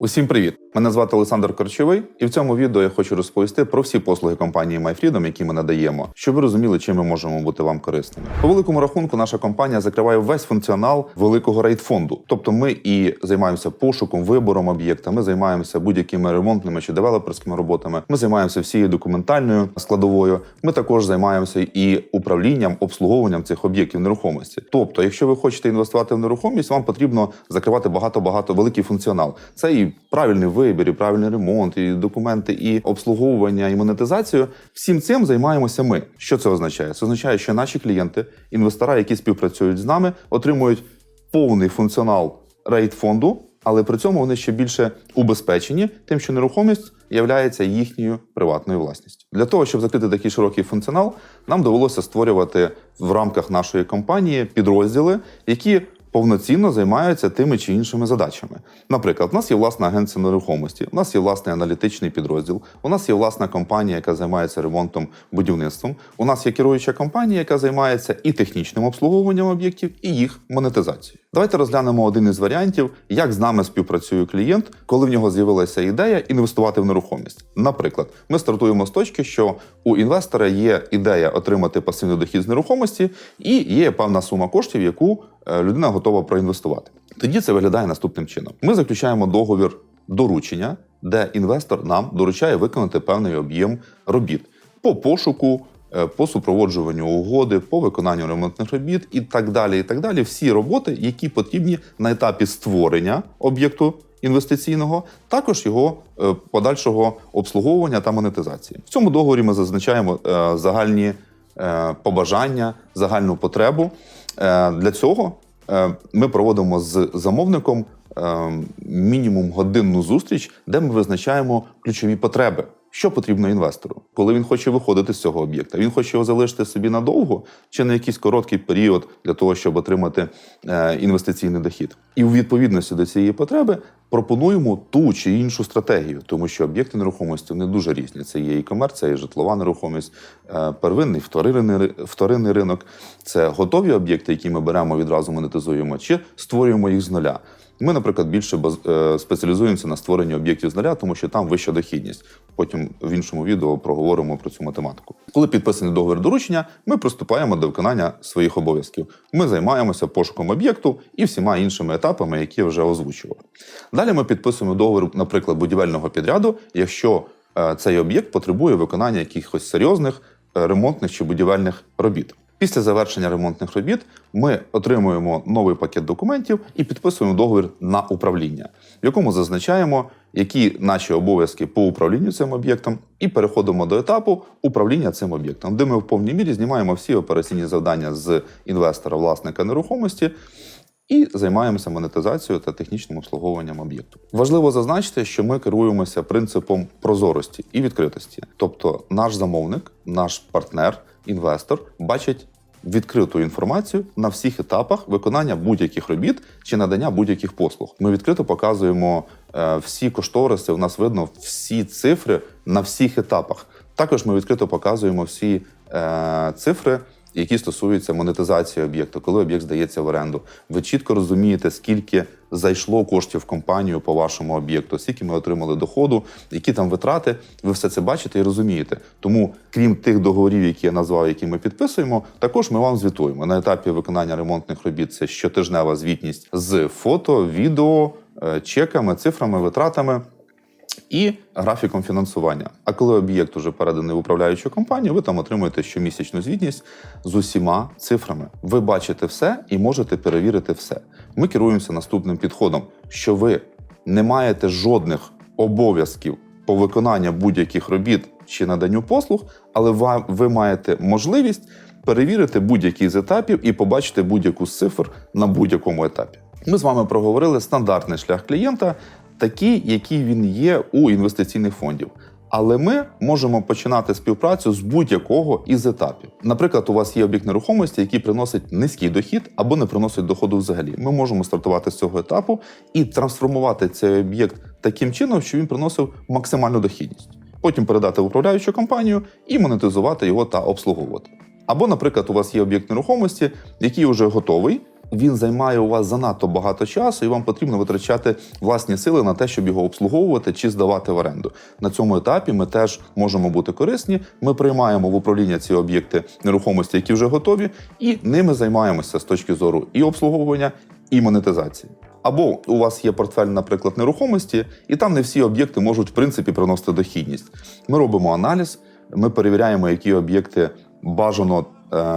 Усім привіт! Мене звати Олександр Корчовий, і в цьому відео я хочу розповісти про всі послуги компанії MyFreedom, які ми надаємо, щоб ви розуміли, чим ми можемо бути вам корисними. По великому рахунку, наша компанія закриває весь функціонал великого рейд-фонду. Тобто, ми і займаємося пошуком, вибором об'єкта. Ми займаємося будь-якими ремонтними чи девелоперськими роботами. Ми займаємося всією документальною складовою. Ми також займаємося і управлінням, обслуговуванням цих об'єктів нерухомості. Тобто, якщо ви хочете інвестувати в нерухомість, вам потрібно закривати багато багато великий функціонал. Це і правильний вибір, і правильний ремонт, і документи, і обслуговування, і монетизацію. Всім цим займаємося ми. Що це означає? Це означає, що наші клієнти, інвестора, які співпрацюють з нами, отримують повний функціонал рейд фонду, але при цьому вони ще більше убезпечені, тим, що нерухомість є їхньою приватною власністю. Для того, щоб закрити такий широкий функціонал, нам довелося створювати в рамках нашої компанії підрозділи, які повноцінно займаються тими чи іншими задачами. Наприклад, у нас є власна агенція нерухомості, у нас є власний аналітичний підрозділ, у нас є власна компанія, яка займається ремонтом будівництвом. У нас є керуюча компанія, яка займається і технічним обслуговуванням об'єктів, і їх монетизацією. Давайте розглянемо один із варіантів, як з нами співпрацює клієнт, коли в нього з'явилася ідея інвестувати в нерухомість. Наприклад, ми стартуємо з точки, що у інвестора є ідея отримати пасивний дохід з нерухомості, і є певна сума коштів, яку е, людина готова проінвестувати. Тоді це виглядає наступним чином: ми заключаємо договір доручення, де інвестор нам доручає виконати певний об'єм робіт по пошуку. Е, По супроводжуванню угоди, по виконанню ремонтних робіт і так далі. І так далі. Всі роботи, які потрібні на етапі створення об'єкту інвестиційного, також його е, подальшого обслуговування та монетизації. В цьому договорі ми зазначаємо е, загальні побажання, загальну потребу. Для цього ми проводимо з замовником мінімум годинну зустріч, де ми визначаємо ключові потреби. Що потрібно інвестору, коли він хоче виходити з цього об'єкта? Він хоче його залишити собі надовго чи на якийсь короткий період для того, щоб отримати е, інвестиційний дохід. І у відповідності до цієї потреби пропонуємо ту чи іншу стратегію, тому що об'єкти нерухомості не дуже різні. Це є і комерція, і житлова нерухомість, е, первинний, вторинний, вторинний ринок. Це готові об'єкти, які ми беремо відразу монетизуємо, чи створюємо їх з нуля. Ми, наприклад, більше е, спеціалізуємося на створенні об'єктів з нуля, тому що там вища дохідність. Потім в іншому відео проговоримо про цю математику. Коли підписаний договір доручення, ми приступаємо до виконання своїх обов'язків. Ми займаємося пошуком об'єкту і всіма іншими етапами, які я вже озвучував. Далі ми підписуємо договір, наприклад, будівельного підряду, якщо е, цей об'єкт потребує виконання якихось серйозних е, ремонтних чи будівельних робіт. Після завершення ремонтних робіт ми отримуємо новий пакет документів і підписуємо договір на управління, в якому зазначаємо, які наші обов'язки по управлінню цим об'єктом, і переходимо до етапу управління цим об'єктом, де ми в повній мірі знімаємо всі операційні завдання з інвестора, власника нерухомості. І займаємося монетизацією та технічним обслуговуванням об'єкту. Важливо зазначити, що ми керуємося принципом прозорості і відкритості. Тобто, наш замовник, наш партнер, інвестор бачить відкриту інформацію на всіх етапах виконання будь-яких робіт чи надання будь-яких послуг. Ми відкрито показуємо е, всі кошториси. У нас видно всі цифри на всіх етапах. Також ми відкрито показуємо всі е, цифри які стосуються монетизації об'єкту, коли об'єкт здається в оренду. Ви чітко розумієте, скільки зайшло коштів в компанію по вашому об'єкту, скільки ми отримали доходу, які там витрати. Ви все це бачите і розумієте. Тому, крім тих договорів, які я назвав, які ми підписуємо, також ми вам звітуємо на етапі виконання ремонтних робіт. Це щотижнева звітність з фото, відео, е, чеками, цифрами, витратами і графіком фінансування. А коли об'єкт уже переданий в управляючу компанію, ви там отримуєте щомісячну звітність з усіма цифрами. Ви бачите все і можете перевірити все. Ми керуємося наступним підходом: що ви не маєте жодних обов'язків по виконанню будь-яких робіт чи наданню послуг, але ви маєте можливість перевірити будь-який з етапів і побачити будь-яку з цифр на будь-якому етапі. Ми з вами проговорили стандартний шлях клієнта, такий, який він є у інвестиційних фондів. Але ми можемо починати співпрацю з будь-якого із етапів. Наприклад, у вас є об'єкт нерухомості, який приносить низький дохід або не приносить доходу взагалі. Ми можемо стартувати з цього етапу і трансформувати цей об'єкт таким чином, що він приносив максимальну дохідність. Потім передати в управляючу компанію і монетизувати його та обслуговувати. Або, наприклад, у вас є об'єкт нерухомості, який вже готовий, він займає у вас занадто багато часу, і вам потрібно витрачати власні сили на те, щоб його обслуговувати чи здавати в оренду. На цьому етапі ми теж можемо бути корисні. Ми приймаємо в управління ці об'єкти нерухомості, які вже готові, і ними займаємося з точки зору і обслуговування, і монетизації. Або у вас є портфель, наприклад, нерухомості, і там не всі об'єкти можуть в принципі приносити дохідність. Ми робимо аналіз, ми перевіряємо, які об'єкти бажано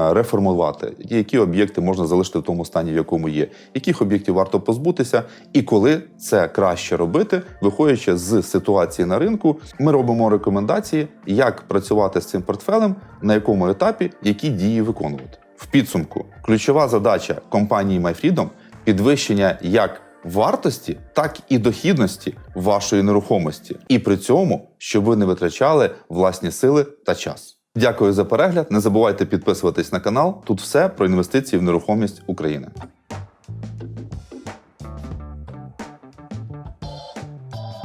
реформувати, які об'єкти можна залишити в тому стані, в якому є, яких об'єктів варто позбутися, і коли це краще робити, виходячи з ситуації на ринку, ми робимо рекомендації, як працювати з цим портфелем, на якому етапі які дії виконувати. В підсумку ключова задача компанії MyFreedom – підвищення як вартості, так і дохідності вашої нерухомості, і при цьому, щоб ви не витрачали власні сили та час. Дякую за перегляд. Не забувайте підписуватись на канал. Тут все про інвестиції в нерухомість України.